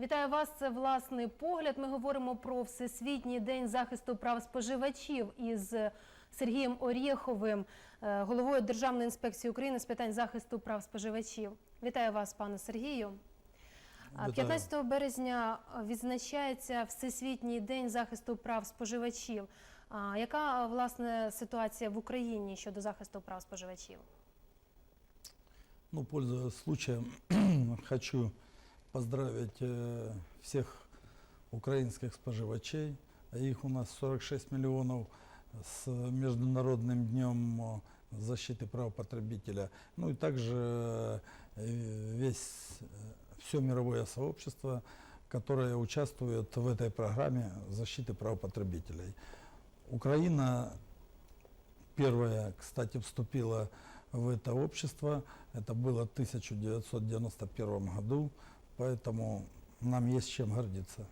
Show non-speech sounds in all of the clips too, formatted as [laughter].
Вітаю вас. Це власний погляд. Ми говоримо про Всесвітній день захисту прав споживачів із Сергієм Орєховим, е, головою Державної інспекції України з питань захисту прав споживачів. Вітаю вас, пане Сергію. 15 березня е, відзначається Всесвітній день захисту прав споживачів. Яка власне ситуація в Україні щодо захисту прав споживачів? Ну, пользуясь случаем, [clears throat] хочу поздравить э, всех украинских споживачей. Их у нас 46 миллионов с Международным днем э, защиты прав потребителя. Ну и также э, весь, все мировое сообщество, которое участвует в этой программе защиты прав потребителей. Украина первая, кстати, вступила в это общество. Это было в 1991 году, поэтому нам есть чем гордиться.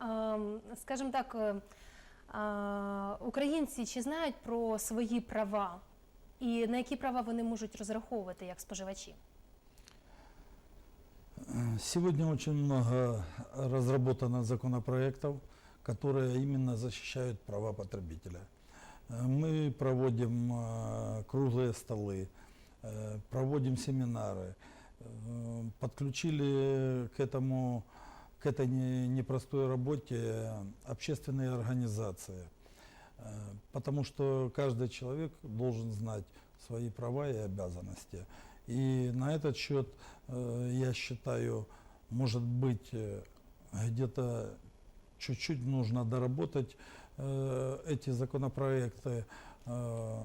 Ем, Скажімо так, е, а, українці чи знають про свої права і на які права вони можуть розраховувати як споживачі? Сегодня очень много разработано законопроектов, которые именно защищают права потребителя. Э, Мы проводим э, круглые столы, э, проводим семинары, э, Подключили к этому к этой не- непростой работе общественные организации, Э, потому что каждый человек должен знать свои права и обязанности. И на этот счет, э, я считаю, может быть, э, где-то чуть-чуть нужно доработать э, эти законопроекты, э,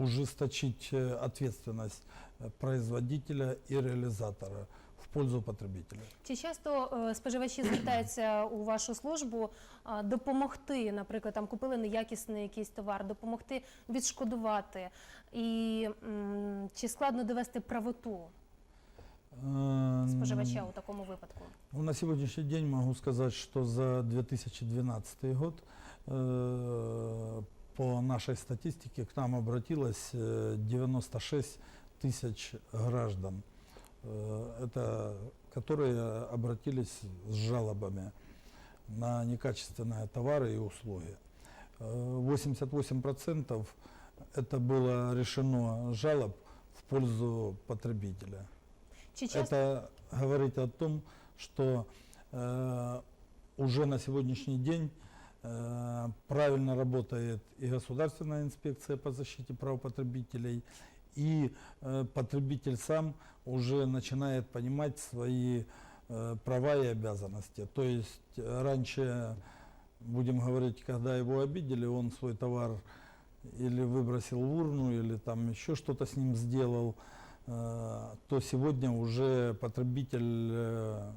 ужесточить э, ответственность э, производителя и реализатора в пользу потребителя. Чи часто е, споживачі звертаються у вашу службу а, допомогти, наприклад, там купили неякісний якийсь товар, допомогти відшкодувати? І м, чи складно довести правоту Э, споживача у такому випадку? Ну, на сегодняшний день могу сказать, что за 2012 год э, по нашей статистике к нам обратилось э, 96 тысяч граждан, э, это, которые обратились с жалобами на некачественные товары и услуги. Э, 88% это было решено жалоб в пользу потребителя. Часто Это говорит о том, что э, уже на сегодняшний день э, правильно работает и Государственная инспекция по защите прав потребителей, и э, потребитель сам уже начинает понимать свои э, права и обязанности. То есть э, раньше, будем говорить, когда его обидели, он свой товар или выбросил в урну, или там еще что-то с ним сделал, э, то сегодня уже потребитель э,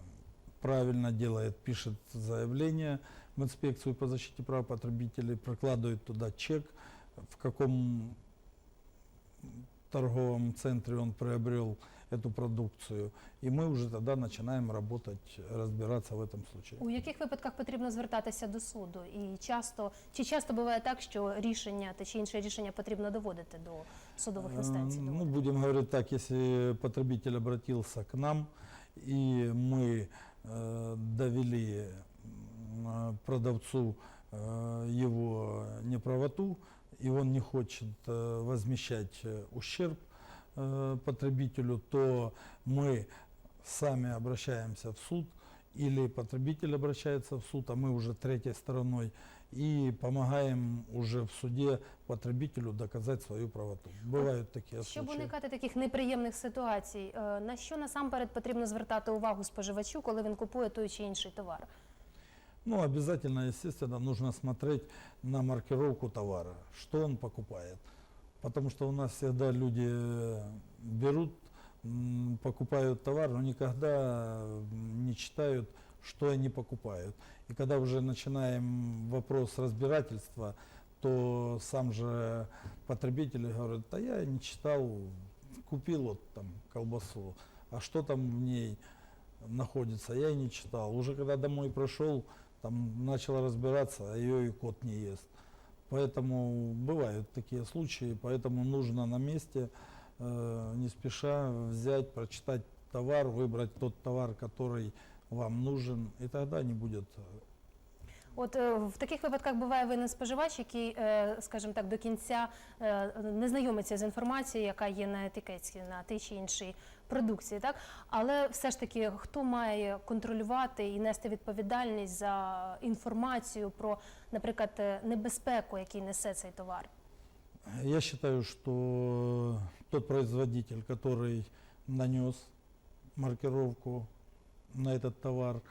правильно делает, пишет заявление в инспекцию по защите прав потребителей, прокладывает туда чек, в каком торговом центре он приобрел эту продукцию. И мы уже тогда начинаем работать, разбираться в этом случае. у яких випадках потрібно звертатися до суду? І часто чи часто буває так, що рішення та чи інше рішення потрібно доводити до судових Э, інстанцій? Ну, доводити? будем говорить так, если потребитель обратился к нам, и мы э, довели м, продавцу э, его неправоту, и он не хочет э, возмещать э, ущерб э, потребителю, то мы сами обращаемся в суд, или потребитель обращается в суд, а мы уже третьей стороной, и помогаем уже в суде потребителю доказать свою правоту. Бывают такие Щоб случаи. уникати таких неприємних ситуацій, е, на що насамперед потрібно звертати увагу споживачу, коли він купує той чи інший товар? Ну, обязательно, естественно, нужно смотреть на маркировку товара, что он покупает. Потому что у нас всегда люди э, берут, м, покупают товар, но никогда м, не читают, что они покупают. И когда уже начинаем вопрос разбирательства, то сам же потребитель говорит, да я не читал, купил вот там колбасу, а что там в ней находится, я и не читал. Уже когда домой пришел, там начал разбираться, а ее и кот не ест. Поэтому бывают такие случаи, поэтому нужно на месте, э, не спеша взять, прочитать товар, выбрать тот товар, который вам нужен, и тогда не будет э, От е, в таких випадках буває винен споживач, який, е, скажімо так, до кінця е, не знайомиться з інформацією, яка є на етикетці на тій чи іншій продукції, так але все ж таки, хто має контролювати і нести відповідальність за інформацію про, наприклад, небезпеку, який несе цей товар? Я считаю, что тот производитель, который нанес маркировку на этот товар,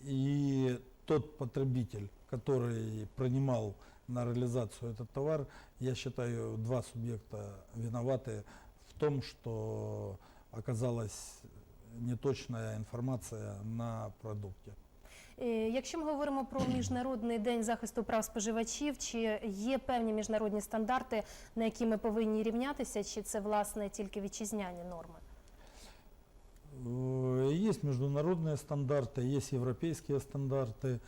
и тот потребитель, который принимал на реализацию этот товар, я считаю, два субъекта виноваты в том, что оказалась неточная информация на продукте. Е, Якщо ми говоримо про міжнародний день захисту прав споживачів, чи є певні міжнародні стандарти, на які ми повинні рівнятися, чи це власне тільки вітчизняні норми? Э, Есть международные стандарты, есть европейские стандарты,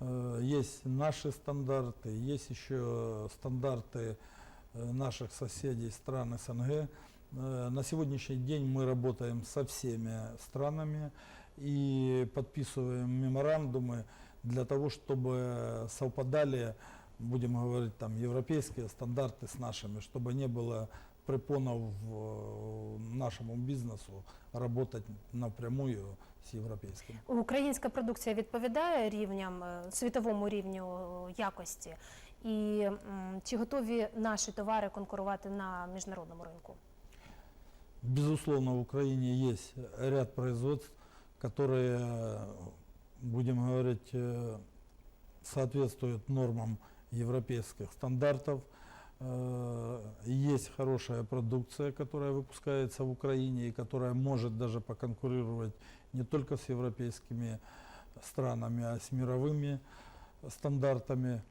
э, есть наши стандарты, есть еще стандарты э, наших соседей стран СНГ. На сегодняшний день мы работаем со всеми странами и подписываем меморандумы для того, чтобы совпадали, будем говорить, там, европейские стандарты с нашими, чтобы не было препонов э, нашему бизнесу работать напрямую с европейским. Українська продукція відповідає рівням е, світовому рівню е, якості, і м, чи готові наші товари конкурувати на міжнародному ринку? Безусловно, в Украине есть ряд производств, которые, э, будем говорить, э, соответствуют нормам европейских стандартов. Э, Есть хорошая продукция, которая выпускается в Украине и которая может даже поконкурировать не только с европейскими странами, а с мировыми стандартами.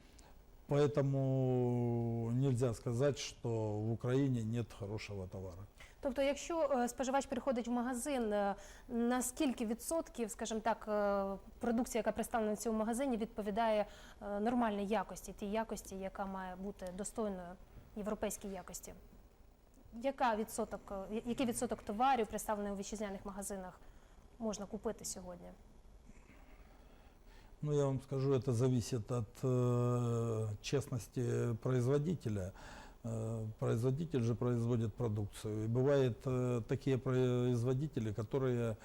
Поэтому нельзя сказать, что в Украине нет хорошего товара. Тобто, якщо е, споживач приходить в магазин, е, на скільки відсотків, скажімо так, е, продукція, яка представлена в цьому магазині, відповідає нормальній якості, тій якості, яка має бути достойною європейській якості? Яка відсоток, який відсоток товарів, представлених у вітчизняних магазинах, можна купити сьогодні? Ну, я вам скажу, это зависит от э, честности производителя. Э, производитель же производит продукцию. И бывают э, такие производители, которые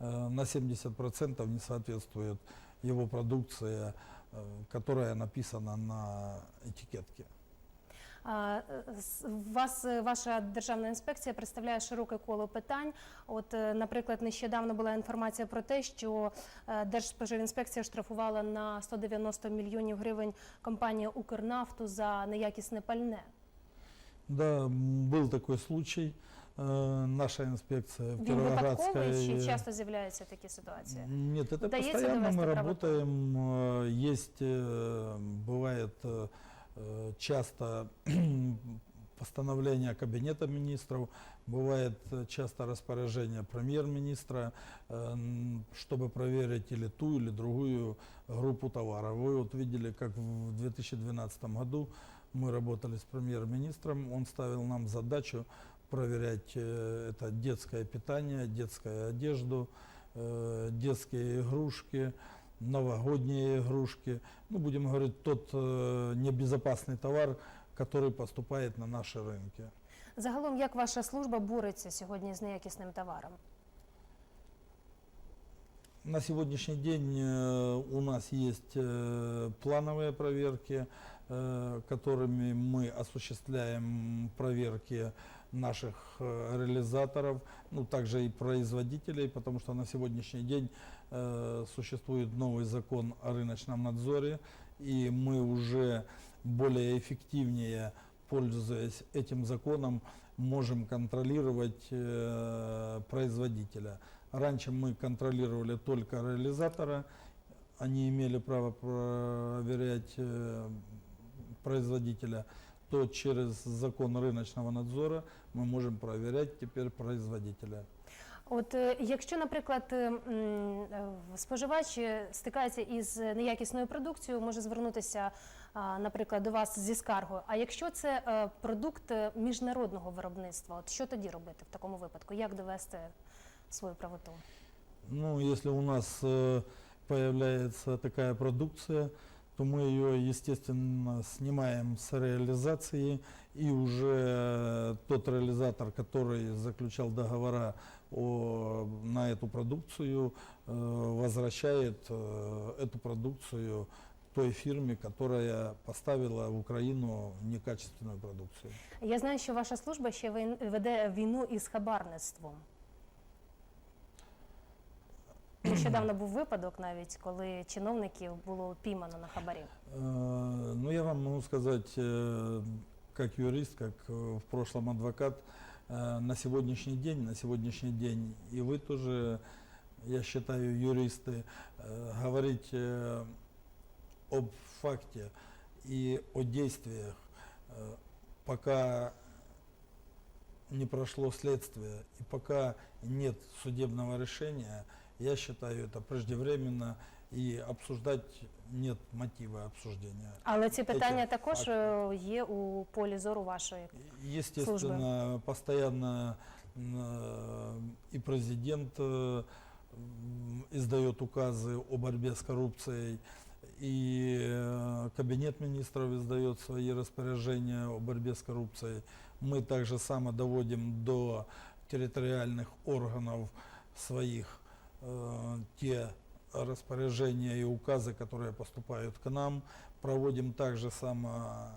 э, на 70% не соответствуют его продукции, э, которая написана на этикетке. А, е, с- Вас е, ваша державна інспекція представляє широке коло питань. От, е, наприклад, нещодавно була інформація про те, що е, Держспоживінспекція штрафувала на 190 мільйонів гривень компанію Укрнафту за неякісне пальне. Да, м, был такой случай. Э, наша инспекция в Він випадковий Кировоградской... чи часто з'являються такі ситуації? Нет, это Удается постоянно довести мы правоту? работаем. э, Есть, э, бывает э, э, часто [clears throat] постановление Кабинета министров, бывает э, часто распоряжение премьер-министра, э, м, чтобы проверить или ту, или другую группу товаров. Вы вот видели, как в 2012 году мы работали с премьер-министром, он ставил нам задачу проверять э, это детское питание, детскую одежду, э, детские игрушки, новогодние игрушки. Ну, будем говорить, тот э, небезопасный товар, который поступает на наши рынки. Загалом, як ваша служба бореться сьогодні з неякісним товаром? На сегодняшний день у нас есть плановые проверки, которыми мы осуществляем проверки наших э, реализаторов, ну также и производителей, потому что на сегодняшний день э, существует новый закон о рыночном надзоре, и мы уже более эффективнее, пользуясь этим законом, можем контролировать э, производителя. Раньше мы контролировали только реализатора, они имели право проверять э, производителя, то через закон рыночного надзора мы можем проверять теперь производителя. От е, якщо, наприклад, е, м, е, споживач е, стикається із неякісною продукцією, може звернутися, а, наприклад, до вас зі скаргою. А якщо це е, продукт е, міжнародного виробництва, от що тоді робити в такому випадку? Як довести свою правоту? Ну, если у нас э, появляется такая продукция, то мы ее, естественно, снимаем с реализации, и уже э, тот реализатор, который заключал договора о, на эту продукцию, э, возвращает э, эту продукцию той фирме, которая поставила в Украину некачественную продукцию. Я знаю, що ваша служба ще вин- веде війну із хабарництвом. Нещодавно був випадок навіть, коли чиновників було піймано на хабарі. Э, Ну, я вам могу сказать, э, как юрист, как э, в прошлом адвокат, э, на сегодняшний день, на сегодняшний день, и вы тоже, я считаю, юристы, э, говорить э, об факте и о действиях, э, пока не прошло следствие и пока нет судебного решения, я считаю это преждевременно и обсуждать нет мотива обсуждения. Але ці питання Які також факти? е, є у полі зору вашої. Естественно, постоянно э, и президент э, м, издает указы о борьбе с коррупцией, и э, кабинет министров издает свои распоряжения о борьбе с коррупцией. Мы также само доводим до территориальных органов своих э, те распоряжения и указы, которые поступают к нам. Проводим также само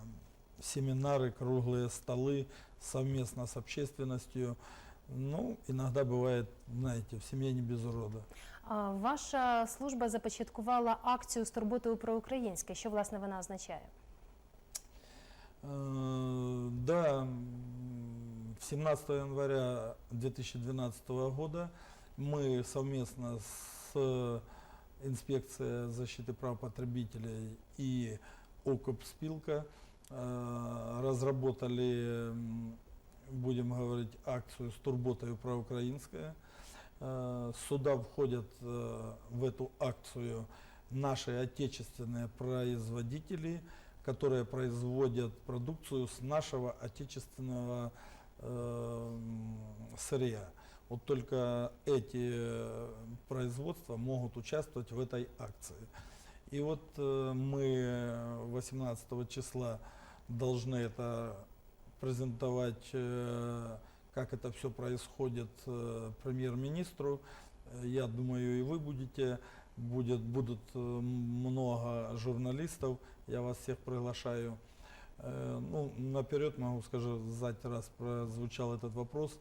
семинары, круглые столы совместно с общественностью. Ну, иногда бывает, знаете, в семье не без урода. А, Ваша служба започаткувала акцію з турботою про українське. Що власне вона означає? Э, Да, м, 17 января 2012 года мы совместно с э, инспекцией защиты прав потребителей и ОКОП «Спилка» э, разработали, будем говорить, акцию с турботой про украинское. Э, Сюда входят в эту акцию наши отечественные производители, которые производят продукцию с нашего отечественного сырья. Вот только эти э, производства могут участвовать в этой акции. И вот э, мы 18 числа должны это презентовать, э, как это все происходит премьер-министру. Я думаю, и вы будете, будет, будут много журналистов, я вас всех приглашаю. Ну, наперед могу сказать, раз прозвучал этот вопрос,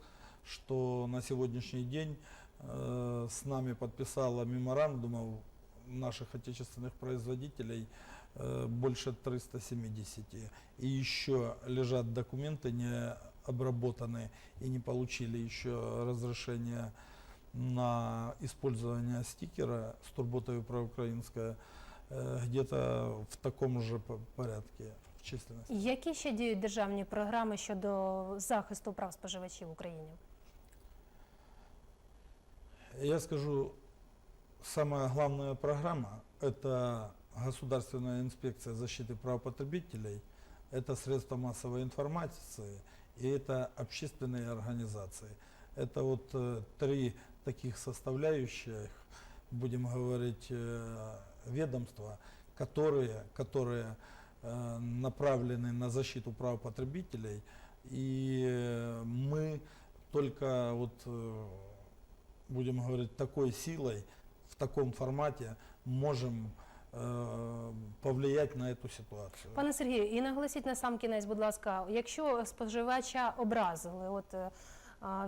что на сегодняшний день э, с нами подписало меморандумов наших отечественных производителей э, больше 370. И еще лежат документы не обработанные и не получили еще разрешение на использование стикера с турботой про украинское э, где-то в таком же по- порядке в численности. Які ще діють державні програми щодо захисту прав споживачів в Україні? Я скажу, самая главная программа – это Государственная инспекция защиты прав потребителей, это средства массовой информации и это общественные организации. Это вот э, три таких составляющих, будем говорить, э, ведомства, которые, которые э, направлены на защиту прав потребителей. И мы только вот будем говорить, такой силой, в таком формате можем э, повлиять на эту ситуацию. Пане Сергію, і наголосіть на сам кінець, будь ласка, якщо споживача образили, от е,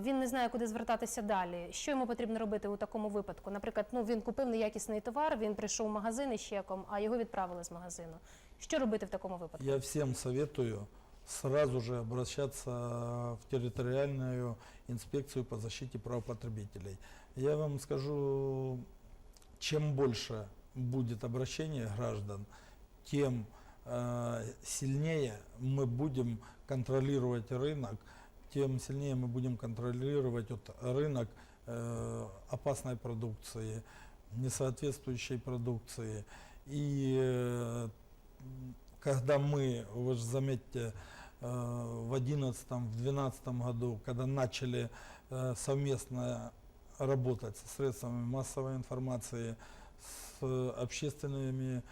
він не знає, куди звертатися далі. Що йому потрібно робити у такому випадку? Наприклад, ну він купив неякісний товар, він прийшов в магазин із чеком, а його відправили з магазину. Що робити в такому випадку? Я всем советую сразу же обращаться в территориальную инспекцию по защите прав потребителей. Я вам скажу, чем больше будет обращение граждан, тем э, сильнее мы будем контролировать рынок, тем сильнее мы будем контролировать вот рынок э, опасной продукции, несоответствующей продукции. И э, когда мы, вы же заметьте, в 2011 в 2012 году, когда начали э, совместно работать со средствами массовой информации, с общественными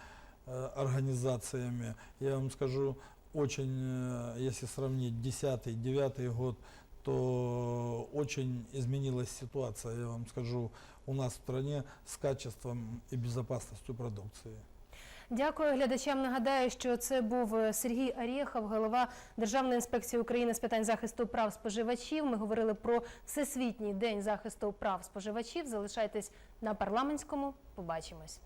э, организациями. Я вам скажу, очень, э, если сравнить 10-9 год, то очень изменилась ситуация, я вам скажу, у нас в стране с качеством и безопасностью продукции. Дякую глядачам. Нагадаю, що це був е, Сергій Арєхов, голова Державної інспекції України з питань захисту прав споживачів. Ми говорили про всесвітній день захисту прав споживачів. Залишайтесь на парламентському. Побачимось.